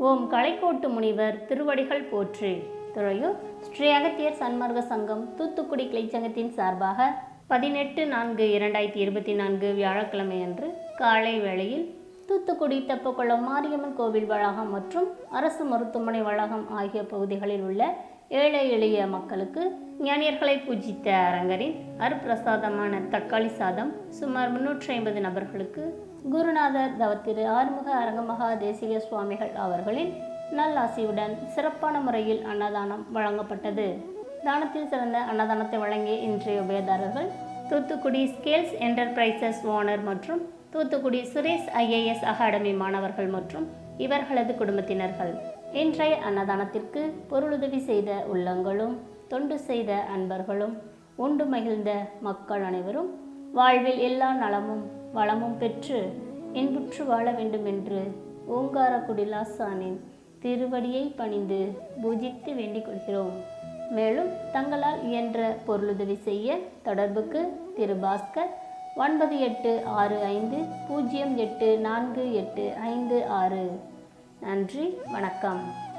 ஓம் கலைக்கோட்டு முனிவர் திருவடிகள் போற்று. துறையூர் ஸ்ரீ அகத்தியர் சன்மார்க்க சங்கம் தூத்துக்குடி கிளைச்சங்கத்தின் சார்பாக பதினெட்டு நான்கு இரண்டாயிரத்தி இருபத்தி நான்கு வியாழக்கிழமை அன்று காலை வேளையில் தூத்துக்குடி தெப்பக்குளம் மாரியம்மன் கோவில் வளாகம் மற்றும் அரசு மருத்துவமனை வளாகம் ஆகிய பகுதிகளில் உள்ள ஏழை எளிய மக்களுக்கு ஞானியர்களை பூஜித்த அரங்கரின் அருப்பிரசாதமான தக்காளி சாதம் சுமார் முன்னூற்றி ஐம்பது நபர்களுக்கு குருநாதர் தவத்திரு ஆறுமுக அரங்கமகா தேசிக சுவாமிகள் அவர்களின் நல்லாசியுடன் சிறப்பான முறையில் அன்னதானம் வழங்கப்பட்டது. தானத்தில் சிறந்த அன்னதானத்தை வழங்கிய இன்றைய உபயதாரர்கள் தூத்துக்குடி ஸ்கேல்ஸ் என்டர்பிரைசஸ் ஓனர் மற்றும் தூத்துக்குடி சுரேஷ் ஐஏஎஸ் அகாடமி மாணவர்கள் மற்றும் இவர்களது குடும்பத்தினர்கள். இன்றைய அன்னதானத்திற்கு பொருளுதவி செய்த உள்ளங்களும் தொண்டு செய்த அன்பர்களும் உண்டு மகிழ்ந்த மக்கள் அனைவரும் வாழ்வில் எல்லா நலமும் வளமும் பெற்று இன்புற்று வாழ வேண்டும் என்று ஓங்காரக்குடி திருவடியை பணிந்து பூஜித்து வேண்டிக் கொள்கிறோம். மேலும் தங்களால் இயன்ற பொருளுதவி செய்ய தொடர்புக்கு திரு பாஸ்கர் ஒன்பது எட்டு ஆறு ஐந்து பூஜ்ஜியம் எட்டு நான்கு எட்டு ஐந்து ஆறு. நன்றி வணக்கம்.